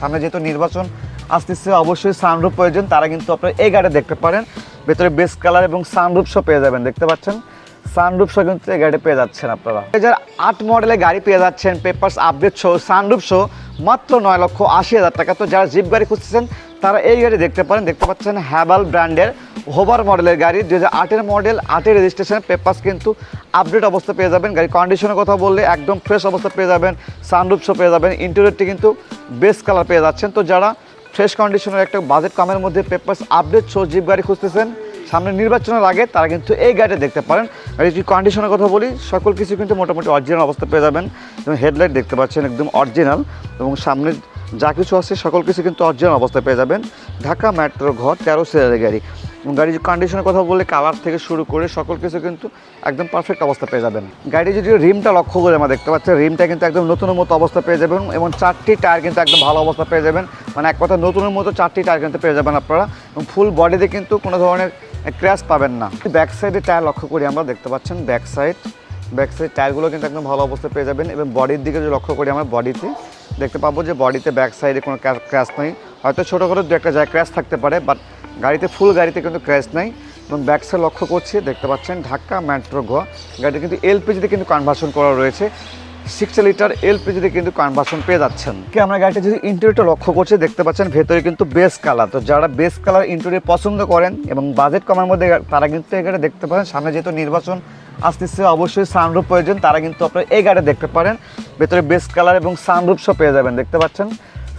সামনে যেহেতু নির্বাচন আসতেছে, অবশ্যই সানরুফ প্রয়োজন। তারা কিন্তু আপনারা এই গাড়ি দেখতে পারেন। ভেতরে বেস কালার এবং সানরুফ শো পেয়ে যাবেন, দেখতে পাচ্ছেন? সানরুপ শো কিন্তু এই গাড়ি পেয়ে যাচ্ছেন আপনারা। দু হাজার আট মডেলের গাড়ি পেয়ে যাচ্ছেন পেপার্স আপডেট সহ সানরুফ সহ মাত্র নয় লক্ষ আশি হাজার টাকা। তো যারা জিপ গাড়ি খুঁজতেছেন তারা এই গাড়ি দেখতে পারেন, দেখতে পাচ্ছেন হ্যাভাল ব্র্যান্ডের হোভার মডেলের গাড়ি। দু হাজার মডেল আটের রেজিস্ট্রেশন পেপার্স কিন্তু আপডেট অবস্থা পেয়ে যাবেন। গাড়ি কন্ডিশনের কথা বললে একদম ফ্রেশ অবস্থা পেয়ে যাবেন সানরুফ শো পেয়ে যাবেন ইন্টেরিয়রটি কিন্তু বেস্ট কালার পেয়ে যাচ্ছেন। তো যারা ফ্রেশ কন্ডিশনের একটা বাজেট কমের মধ্যে পেপার্স আপডেট শো জিপ গাড়ি খুঁজতেছেন, সামনে নির্বাচনের আগে তারা কিন্তু এই গাড়িটা দেখতে পারেন। যদি কন্ডিশনের কথা বলি, সকল কিছু কিন্তু মোটামুটি অরিজিনাল অবস্থা পেয়ে যাবেন। যেমন হেডলাইট দেখতে পাচ্ছেন, একদম অরিজিনাল এবং সামনে যা কিছু আছে, সকল কিছু কিন্তু অরিজিনাল অবস্থায় পেয়ে যাবেন। ঢাকা মেট্রো ঘর, তেরো সিরিয়ালের গাড়ি। গাড়ির কন্ডিশনের কথা বললে কালার থেকে শুরু করে সকল কিছু কিন্তু একদম পারফেক্ট অবস্থা পেয়ে যাবেন। গাড়ি যদি রিমটা লক্ষ্য করে আমরা দেখতে পাচ্ছি, রিমটা কিন্তু একদম নতুনের মতো অবস্থা পেয়ে যাবেন এবং চারটি টায়ার কিন্তু একদম ভালো অবস্থা পেয়ে যাবেন। মানে এক কথা নতুনের মতো চারটি টায়ার কিন্তু পেয়ে যাবেন আপনারা এবং ফুল বডিতে কিন্তু কোনো ধরনের ক্র্যাশ পাবেন না। ব্যাক সাইডে টায়ার লক্ষ্য করি আমরা দেখতে পাচ্ছেন ব্যাক সাইড ব্যাক সাইড টায়ারগুলো কিন্তু একদম ভালো অবস্থায় পেয়ে যাবেন এবং বডির দিকে যদি লক্ষ্য করি আমরা বডিতে দেখতে পাবো যে বডিতে ব্যাক সাইডে কোনো ক্র্যাশ নেই। হয়তো ছোটো দু একটা জায়গায় ক্র্যাশ থাকতে পারে বাট গাড়িতে ফুল গাড়িতে কিন্তু ক্র্যাশ নেই। এবং ব্যাক সাইড লক্ষ্য করছি, দেখতে পাচ্ছেন ঢাকা মেট্রো গোয়া। গাড়িতে কিন্তু এলপিজিতে কিন্তু কনভার্সন করা রয়েছে। সিক্স লিটার এলপিজিতে কিন্তু কনভার্সন পেয়ে যাচ্ছেন। কি আমরা গাড়িটা যদি ইন্টেরিয়রটা লক্ষ্য করছি, দেখতে পাচ্ছেন ভেতরে কিন্তু বেস কালার তো যারা বেস কালার ইন্টেরিয়র পছন্দ করেন এবং বাজেট কমার মধ্যে তারা কিন্তু গাড়ি দেখতে পারেন। সামনে যেহেতু নির্বাচন আসতেছে অবশ্যই সানরুফ প্রয়োজন, তারা কিন্তু আপনারা এই গাড়ি দেখতে পারেন। ভেতরে বেস্ট কালার এবং সানরুফ সব পেয়ে যাবেন, দেখতে পাচ্ছেন?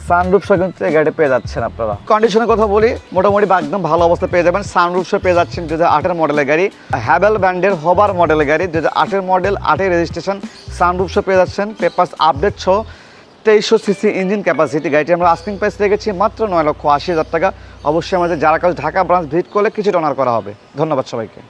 সানরুফ সহ কিন্তু এই গাড়ি পেয়ে যাচ্ছেন আপনারা। কন্ডিশনের কথা বলি, মোটামুটি একদম ভালো অবস্থা পেয়ে যাবেন। সানরুফ সহ পেয়ে যাচ্ছেন দু হাজার মডেলের গাড়ি। হ্যাভেল ব্র্যান্ডের হবার মডেলের গাড়ি দু হাজার মডেল আটের রেজিস্ট্রেশন সানরুফ সহ পেয়ে যাচ্ছেন। পেপার্স আপডেট সহ তেইশশো সিসি ইঞ্জিন ক্যাপাসিটি গাড়িটি আমরা আস্কিং প্রাইস রেখেছি মাত্র নয় লক্ষ আশি হাজার টাকা। অবশ্যই আমাদের যারা কাজ ঢাকা ব্রাঞ্চ ভিজিট করলে কিছু অনার করা হবে। ধন্যবাদ সবাইকে।